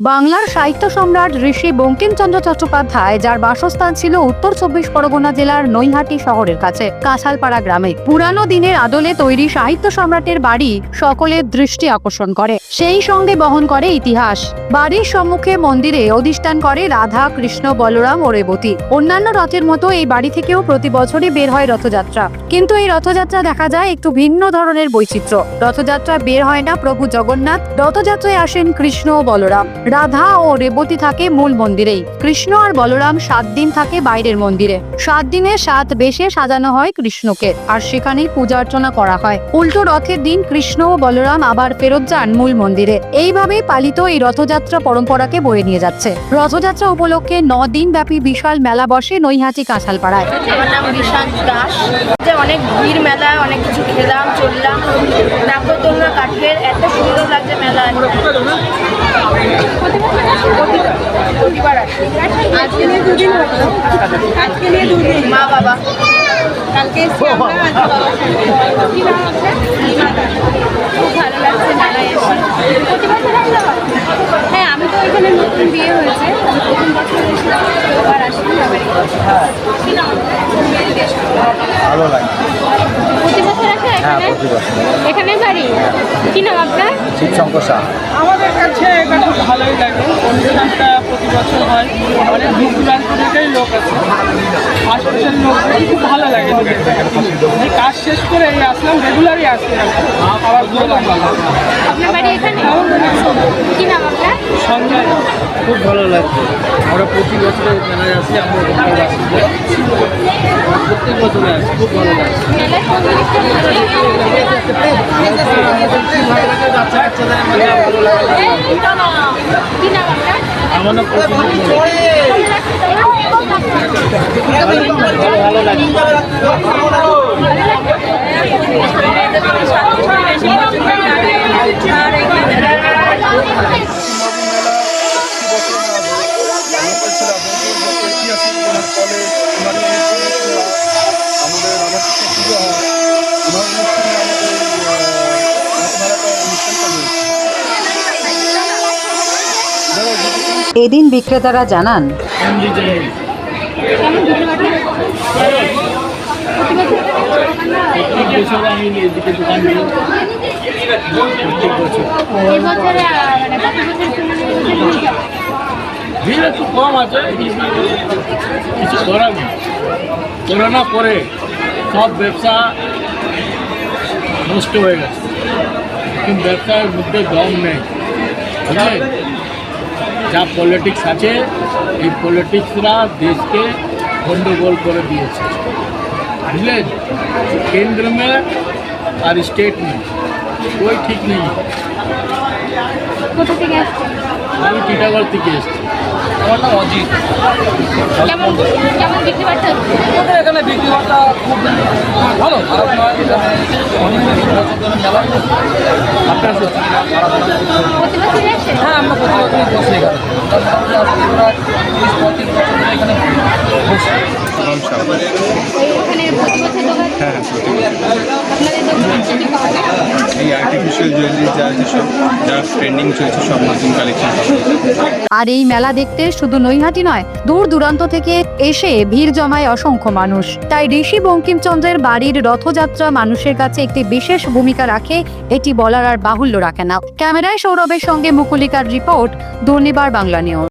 বাংলার সাহিত্য সম্রাট ঋষি বঙ্কিমচন্দ্র চট্টোপাধ্যায়, যার বাসস্থান ছিল উত্তর চব্বিশ পরগনা জেলার নৈহাটি শহরের কাছে কাঁঠালপাড়া গ্রামে। পুরানো দিনের আদলে তৈরি সাহিত্য সম্রাটের বাড়ি সকলের দৃষ্টি আকর্ষণ করে। সেই সঙ্গে বহন করে ইতিহাস। বাড়ির সম্মুখে মন্দিরে অধিষ্ঠান করে রাধা, কৃষ্ণ, বলরাম ও রেবতী। অন্যান্য রথের মতো এই বাড়ি থেকেও প্রতি বছরই বের হয় রথযাত্রা। কিন্তু এই রথযাত্রা দেখা যায় একটু ভিন্ন ধরনের বৈচিত্র্য। রথযাত্রা বের হয় না প্রভু জগন্নাথ, রথযাত্রায় আসেন কৃষ্ণ ও বলরাম। রাধা ও রেবতী থাকে মূল মন্দিরেই কৃষ্ণ আর বলরাম সাত দিন থাকে বাইরের মন্দিরে। সাত দিনে সাত বেশে সাজানো হয় কৃষ্ণকে, আর সেখানেই পূজা অর্চনা করা হয়। উল্টো রথের দিন কৃষ্ণ ও বলরাম আবার ফেরত যান মূল মন্দিরে। এইভাবেই পালিত এই রথযাত্রা পরম্পরাকে বয়ে নিয়ে যাচ্ছে। রথযাত্রা উপলক্ষে ন দিন ব্যাপী বিশাল মেলা বসে নৈহাটি কাঁঠালপাড়ায়। আমার নাম ঋষান্ত দাস। অনেক ভিড় মেলায় অনেক কিছু খেলাম, চললাম। নাগরদোলনা কাঠের এত সুন্দর লাগছে মেলায় প্রতিবার আসি আজকে নিয়ে দুদিন হলো। আজকে নিয়ে দুদিন। মা বাবা। কালকে আমরা। কি নাম? খুব ভালো লাগছে মেলায় এসে। প্রতি বছর হ্যাঁ। আমি তো এখানে নতুন বিয়ে হয়েছে। আমি প্রথম বছর এবার আসি? ভালো লাগে। প্রতি বছর আসে হ্যাঁ এখানে? এখানে বাড়ি? কি নাম আপনার? শিবশঙ্কর শাহ আমাদের কাছে এটা খুব ভালোই লাগে অনুষ্ঠানটা প্রতি হয়। অনেক দূর দূরান্ত থেকেই লোক আছে আশেপাশের লোক খুব ভালো লাগে এই কাজ শেষ করে এই আসলাম রেগুলারই আসি আবার ঘুরলাম আপনার বাড়ি এখানে? কি নাম আপনার? সঞ্জয়। খুব ভালো লাগছে। আমরা প্রতি বছরে মেলায় আসি আমরা ভালো লাগছে প্রত্যেক বছরে আসি খুব ভালো লাগছে ভালো লাগে? বাচ্চা কাচ্চাদের মধ্যে ভালো লাগে। কি নাম আপনার আমার না প্রতি ভালো লাগে বছর বিক্রেতারা জানান একটু কম আছে কিছু করার করোনা পরে সব ব্যবসা নষ্ট হয়ে গেছে কিন্তু ব্যবসার মধ্যে দম নেই যা পলিটিক্স আছে এই পলিটিক্সরা দেশকে গণ্ডগোল করে দিয়েছে। বুঝলেন? কেন্দ্র মে আর স্টেট মে ওই ঠিক নেই। আমি টিটাগড় থেকে এসেছি। আমার নাম অজিত। কেমন এখানে বিক্রি বার্তা খুব ভালো খারাপ নয় হ্যাঁ আমরা প্রতি বছরই বসে গেলাম এখানে আর এই মেলা দেখতে শুধু নৈহাটি নয়, দূর দূরান্ত থেকে এসে ভিড় জমায় অসংখ্য মানুষ। তাই ঋষি বঙ্কিমচন্দ্রের বাড়ির রথযাত্রা মানুষের কাছে একটি বিশেষ ভূমিকা রাখে, এটি বলার আর বাহুল্য রাখে না। ক্যামেরায় সৌরভের সঙ্গে মুকুলিকার রিপোর্ট, দুর্নিবার বাংলা নিউজ।